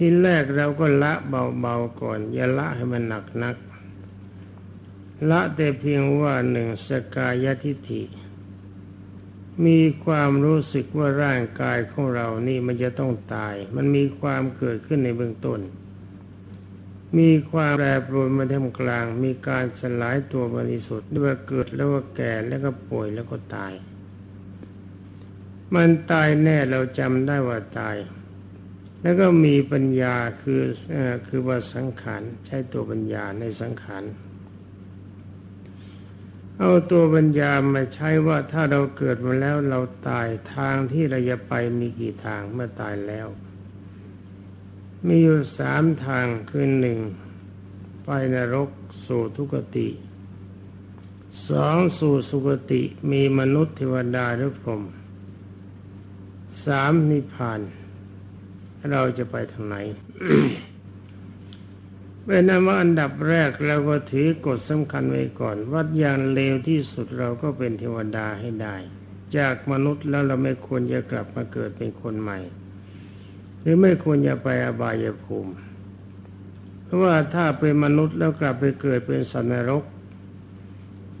ที่แรกเราก็ละเบาๆก่อน อย่าละให้มันหนักนัก ละแต่เพียงว่าหนึ่งสกายทิฏฐิ มีความรู้สึกว่าร่างกายของเรานี่มันจะต้องตาย มันมีความเกิดขึ้นในเบื้องต้น มีความแปรปรวนมาท่ามกลาง มีการสลายตัวบริสุทธิ์ด้วยเกิดแล้วก็แก่แล้วก็ป่วยแล้วก็ตายมันตายแน่เราจำได้ว่าตาย แล้วก็มีปัญญาคือคือว่าสังขารใช้ตัวปัญญาในสังขารเอาตัวปัญญามาใช้ว่าถ้าเราเกิดมาแล้วเราตายทางที่เราจะไปมีกี่ทางเมื่อตายแล้ว มีอยู่สามทางคือหนึ่งไปนรกสู่ทุกติสองสู่สุกติมีมนุษย์เทวดาหรือพรหมสามนิพพาน เราจะไปทางไหนเป็นนว่าอันดับแรกเราก็ถือกฎสำคัญไว้ก่อนวัดอย่างเลวที่สุดเราก็เป็นเทวดาให้ได้ จากมนุษย์แล้วเราไม่ควรจะกลับมาเกิดเป็นคนใหม่ หรือไม่ควรจะไปอบายภูมิ เพราะว่าถ้าเป็นมนุษย์แล้วกลับไปเกิดเป็นสัตว์นรก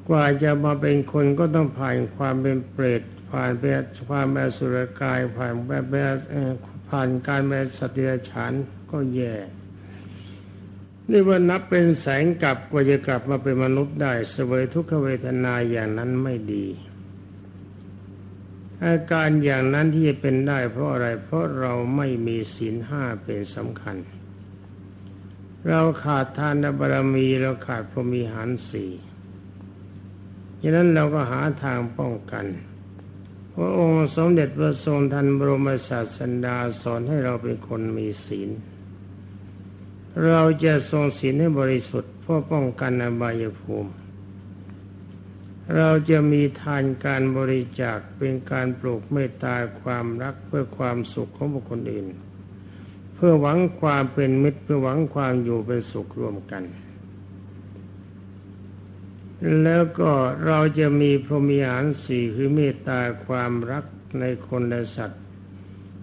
กว่าจะมาเป็นคนก็ต้องผ่านความเป็นเปรตผ่านเป็นความเป็นสุรกายผ่านแบบ ผ่านการเป็นสติรฉานก็แย่นี่ว่านับเป็นแสงกลับกว่าจะกลับมาเป็นมนุษย์ได้เสวยทุกขเวทนาอย่างนั้นไม่ดีอาการอย่างนั้นที่จะเป็นได้เพราะอะไร เพราะเราไม่มีศีลห้าเป็นสำคัญ เราขาดทานบารมีเราขาดพรมีหารสี่ดังนั้นเราก็หาทางป้องกัน พระองค์สมเด็จพระทรงทันบรมศาสดาสอนให้เราเป็นคนมีศีล เราจะทรงศีลให้บริสุทธิ์เพื่อป้องกันอบายภูมิ เราจะมีทานการบริจาคเป็นการปลูกเมตตาความรักเพื่อความสุขของบุคคลอื่น เพื่อหวังความเป็นมิตรเพื่อหวังความอยู่เป็นสุขร่วมกัน แล้วก็เราจะมีพรหมีหารสี่คือเมตตาความรักในคนและสัตว์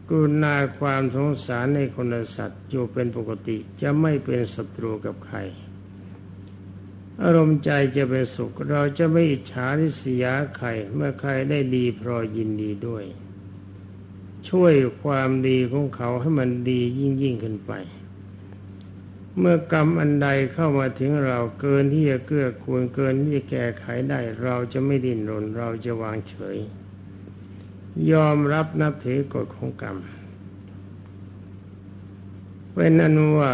กุณาความสงสารในคนและสัตว์อยู่เป็นปกติจะไม่เป็นศัตรูกับใคร อารมณ์ใจจะเป็นสุข เราจะไม่อิจฉาริษยาใครเมื่อใครได้ดีพรอยินดีด้วย ช่วยความดีของเขาให้มันดียิ่งยิ่งขึ้นไป เมื่อกรรมอันใดเข้ามาถึงเราเกินที่จะเกื้อกูลเกินที่จะแก้ไขได้ เราจะไม่ดิ้นรน เราจะวางเฉย ยอมรับนับถือกฎของกรรมเป็นอนุว่า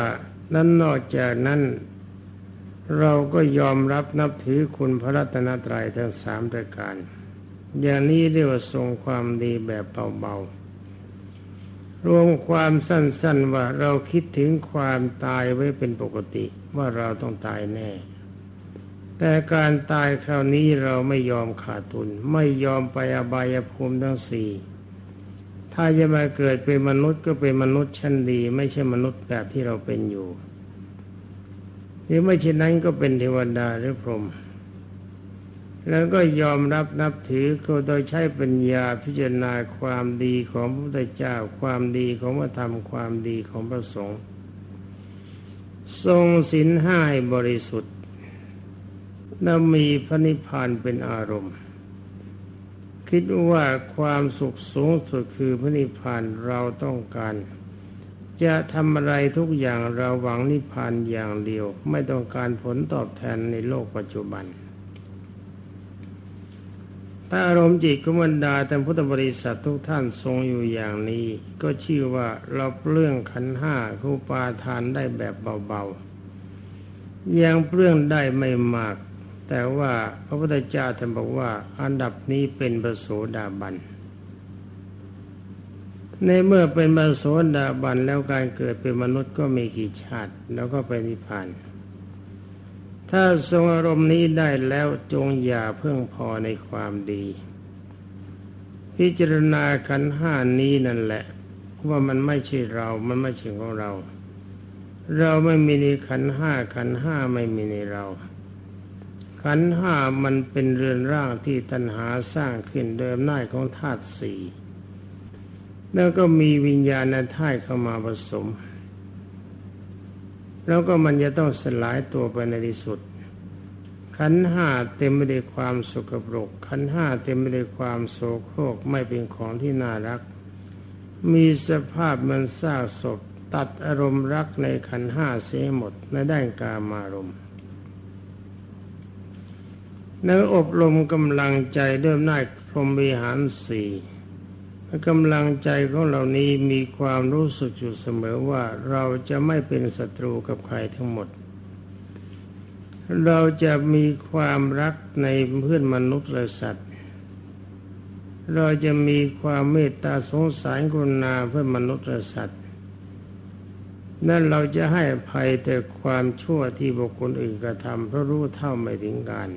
นั้นนอกจากนั้น เราก็ยอมรับนับถือคุณพระรัตนตรัยทั้งสามประการ อย่างนี้เรียกว่าทรงความดีแบบเบาๆ รวมความสั้นๆว่าเราคิดถึงความตายไว้เป็นปกติว่าเราต้องตายแน่ แต่การตายคราวนี้เราไม่ยอมขาดทุน ไม่ยอมไปอบายภูมิทั้งสี่ถ้าจะมาเกิดเป็นมนุษย์ก็เป็นมนุษย์ชั้นดี ไม่ใช่มนุษย์แบบที่เราเป็นอยู่ หรือไม่เช่นนั้นก็เป็นเทวดาหรือพรหม แล้วก็ยอมรับนับถือก็โดยใช้ปัญญาพิจารณาความดีของพระพุทธเจ้า ความดีของพระธรรมความดีของพระสงฆ์ทรงศีลห้าบริสุทธิ์และมีพระนิพพานเป็นอารมณ์ คิดว่าความสุขสูงสุดคือพระนิพพานเราต้องการ จะทำอะไรทุกอย่างเราหวังนิพพานอย่างเดียว ไม่ต้องการผลตอบแทนในโลกปัจจุบัน ถ้าอารมณ์จิตกุมันดาแต่พุทธบริษัททุกท่านทรงอยู่อย่างนี้ ก็ชื่อว่าเราเปลื้องขันห้าคูปาทานได้แบบเบาๆ ยังเปลื้องได้ไม่มาก แต่ว่าพระพุทธเจ้าท่านบอกว่าอันดับนี้เป็นประโสดาบันในเมื่อเป็นประโสดาบันแล้วการเกิดเป็นมนุษย์ก็มีกี่ชาติ แล้วก็ไปนิพพาน ถ้าทรงอารมณ์นี้ได้แล้วจงอย่าเพิ่งพอในความดี พิจารณาขันห้านี้นั่นแหละ ว่ามันไม่ใช่เรา มันไม่ใช่ของเรา เราไม่มีในขันห้าขันห้าไม่มีในเรา ขันห้ามันเป็นเรือนร่างที่ตัณหาสร้างขึ้นโดยอำนาจของธาตุสี่แล้วก็มีวิญญาณธาตุเข้ามาผสม แล้วก็มันจะต้องสลายตัวไปในที่สุด ขันห้าเต็มไปด้วยความสกปรก ขันห้าเต็มไปด้วยความโสโครกไม่เป็นของที่น่ารัก มีสภาพมันซากศพตัดอารมณ์รักในขันห้าเสียหมดในด้านกามารมณ์ในอบรมกำลังใจด้วยอำนาพรมวิหารสี่ กำลังใจของเหล่านี้มีความรู้สึกอยู่เสมอว่าเราจะไม่เป็นศัตรูกับใครทั้งหมด เราจะมีความรักในเพื่อนมนุษย์และสัตว์ เราจะมีความเมตตาสงสารกรุณาเพื่อนมนุษย์และสัตว์นั่นเราจะให้ภัยแต่ความชั่วที่บุคคลอื่นกระทำเพราะรู้เท่าไม่ถึงการ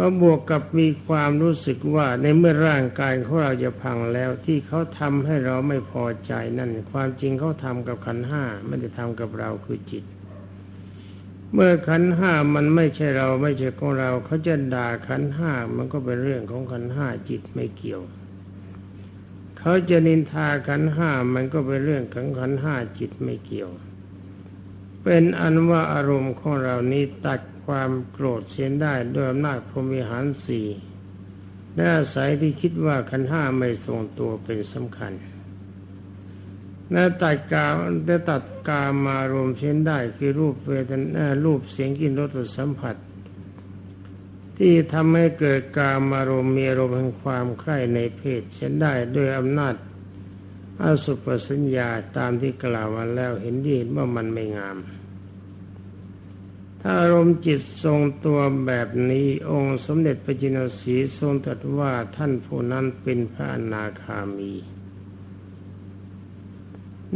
ก็บวกกับมีความรู้สึกว่าในเมื่อร่างกายของเราจะพังแล้วที่เขาทำให้เราไม่พอใจนั่น ความจริงเขาทำกับขันห้าไม่ได้ทำกับเราคือจิต เมื่อขันห้ามันไม่ใช่เราไม่ใช่ของเราเขาจะด่าขันห้ามันก็เป็นเรื่องของขันห้าจิตไม่เกี่ยวเขาจะนินทาขันห้ามันก็เป็นเรื่องของขันห้าจิตไม่เกี่ยว เป็นอันว่าอารมณ์ของเรานี้ตัด ความโกรธเสียได้ด้วยอำนาจพรมิหารสี่และอาศัยที่คิดว่าขันห้าไม่ทรงตัวเป็นสำคัญและตัดกาและตัดกามารมเช่นได้คือรูปเวทนารูปเสียงกินรสสัมผัส ที่ทำให้เกิดกามารมมีอารมณ์แห่งความใคร่ในเพศเช่นได้ด้วยอำนาจอสุปสัญญาตามที่กล่าวมาแล้วเห็นดีว่ามันไม่งาม อารมณ์จิตทรงตัวแบบนี้ องค์สมเด็จพระจินสีทรงตรัสว่าท่านผู้นั้นเป็นพระอนาคามี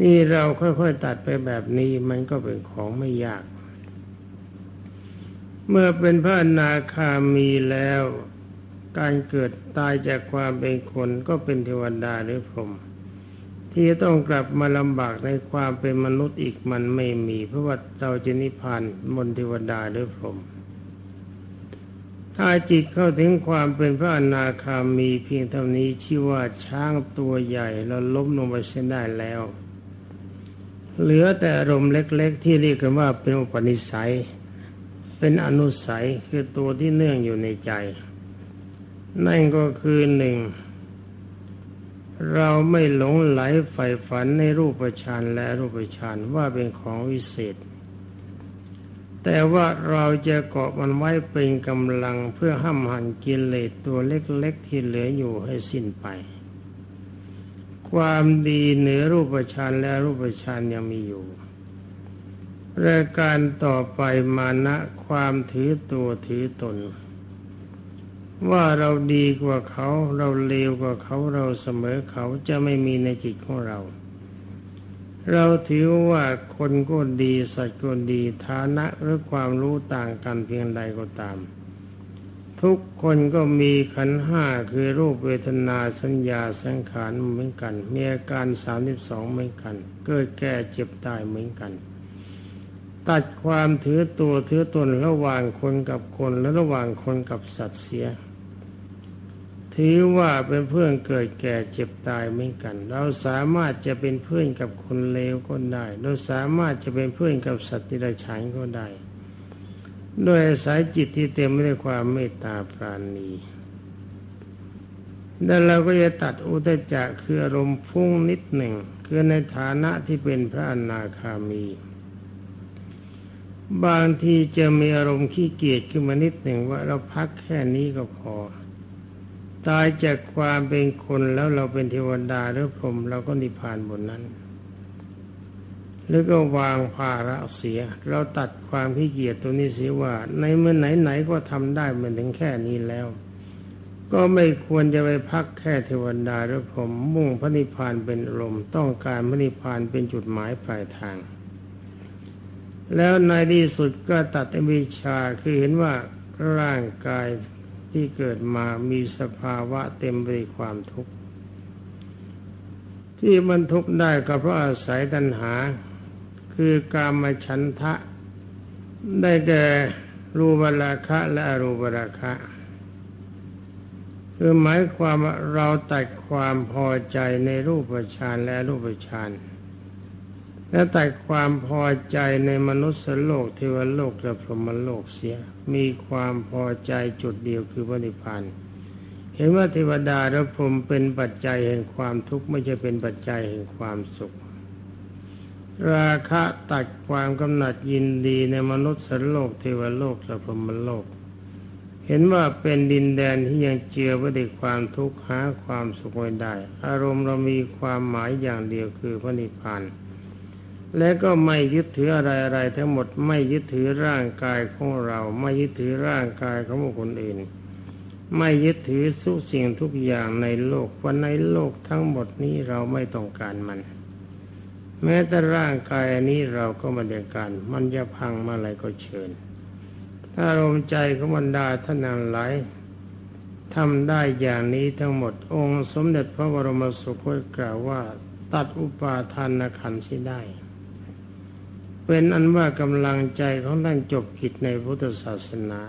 นี่เราค่อยๆตัดไปแบบนี้มันก็เป็นของไม่ยาก เมื่อเป็นพระอนาคามีแล้ว การเกิดตายจากความเป็นคนก็เป็นเทวดาหรือพรหม ที่จะต้องกลับมาลำบากในความเป็นมนุษย์อีกมันไม่มี เพราะว่าเราจะนิพพานมนเทวดาหรือพรหมถ้าจิตเข้าถึงความเป็นพระอนาคามีเพียงเท่านี้ชื่อว่าช้างตัวใหญ่เราล้มลงไปเส้นได้แล้ว เหลือแต่อารมณ์เล็ก ๆ ที่เรียกกันว่าเป็นอุปนิสัย เป็นอนุสัยคือตัวที่เนื่องอยู่ในใจ นั่นก็คือหนึ่ง เราไม่หลงไหลใฝ่ฝันในรูปฌานและรูปฌานว่าเป็นของวิเศษ แต่ว่าเราจะเกาะมันไว้เป็นกำลังเพื่อห้ามหันกิเลสตัวเล็กๆที่เหลืออยู่ให้สิ้นไป ความดีเหนือรูปฌานและรูปฌานยังมีอยู่รายการต่อไปมานะความถือตัวถือตน ว่าเราดีกว่าเขาเราเลวกว่าเขาเราเสมอเขาจะไม่มีในจิตของเรา เราถือว่าคนก็ดีสัตว์ก็ดีฐานะหรือความรู้ต่างกันเพียงใดก็ตาม ทุกคนก็มีขันห้าคือรูปเวทนาสัญญาสังขารเหมือนกัน มีอาการสามสิบสองเหมือนกัน เกิดแก่เจ็บตายเหมือนกันตัดความถือตัวถือตนระหว่างคนกับคนและระหว่างคนกับสัตว์เสีย ถือว่าเป็นเพื่อนเกิดแก่เจ็บตายเหมือนกัน เราสามารถจะเป็นเพื่อนกับคนเลวก็ได้ เราสามารถจะเป็นเพื่อนกับสัตว์ที่ไรฉานก็ได้ ด้วยสายจิตที่เต็มไปด้วยความเมตตาปราณีแล้วเราก็จะตัดอุตจักคืออารมณ์ฟุ้งนิดหนึ่ง คือในฐานะที่เป็นพระอนาคามี บางทีจะมีอารมณ์ขี้เกียจขึ้นมานิดหนึ่งว่าเราพักแค่นี้ก็พอ ตายจากความเป็นคนแล้วเราเป็นเทวดาหรือพรหมเราก็นิพพานบนนั้นหรือก็วางภาระเสีย เราตัดความขี้เกียจตัวนี้เสียว่า ในเมื่อไหนๆก็ทำได้เหมือนถึงแค่นี้แล้ว ก็ไม่ควรจะไปพักแค่เทวดาหรือพรหมมุ่งพระนิพพานเป็นลมต้องการพระนิพพานเป็นจุดหมายปลายทาง แล้วในที่สุดก็ตัดอวิชชาคือเห็นว่าร่างกาย ที่เกิดมามีสภาวะเต็มไปด้วยความทุกข์ ที่มันทุกข์ได้ก็เพราะอาศัยตัณหา คือกามฉันทะ ได้แก่รูปราคะและอรูปราคะคือหมายความว่าเราตัดความพอใจในรูปฌานและรูปฌาน และตัดความพอใจในมนุษย์โลกเทวโลกและพรหมโลกเสีย มีความพอใจจุดเดียวคือพระนิพพานเห็นว่าเทวดาและพรหมเป็นปัจจัยแห่งความทุกข์ไม่ใช่เป็นปัจจัยแห่งความสุข ราคะตัดความกำหนัดยินดีในมนุษย์โลกเทวโลกและพรหมโลก เห็นว่าเป็นดินแดนที่ยังเจือไปด้วยความทุกข์หาความสุขไม่ได้ อารมณ์เรามีความหมายอย่างเดียวคือพระนิพพาน และก็ไม่ยึดถืออะไรอะไรทั้งหมดไม่ยึดถือร่างกายของเรา ไม่ยึดถือร่างกายของบุคคลอื่น ไม่ยึดถือทุสิ่งทุกอย่างในโลกว่าในโลกทั้งหมดนี้เราไม่ต้องการมัน แม้แต่ร่างกายอันนี้เราก็ไม่ต้องการ มันจะพังเมื่อไรก็เชิญ ถ้าอารมใจของบรรดาท่านนั้นหลายทำได้อย่างนี้ทั้งหมด องค์สมเด็จพระบรมสุคตกล่าวว่า ตัดอุปาทานขันธ์ที่ได้ เป็นอันว่ากำลังใจของท่านจบกิจในพุทธศาสนา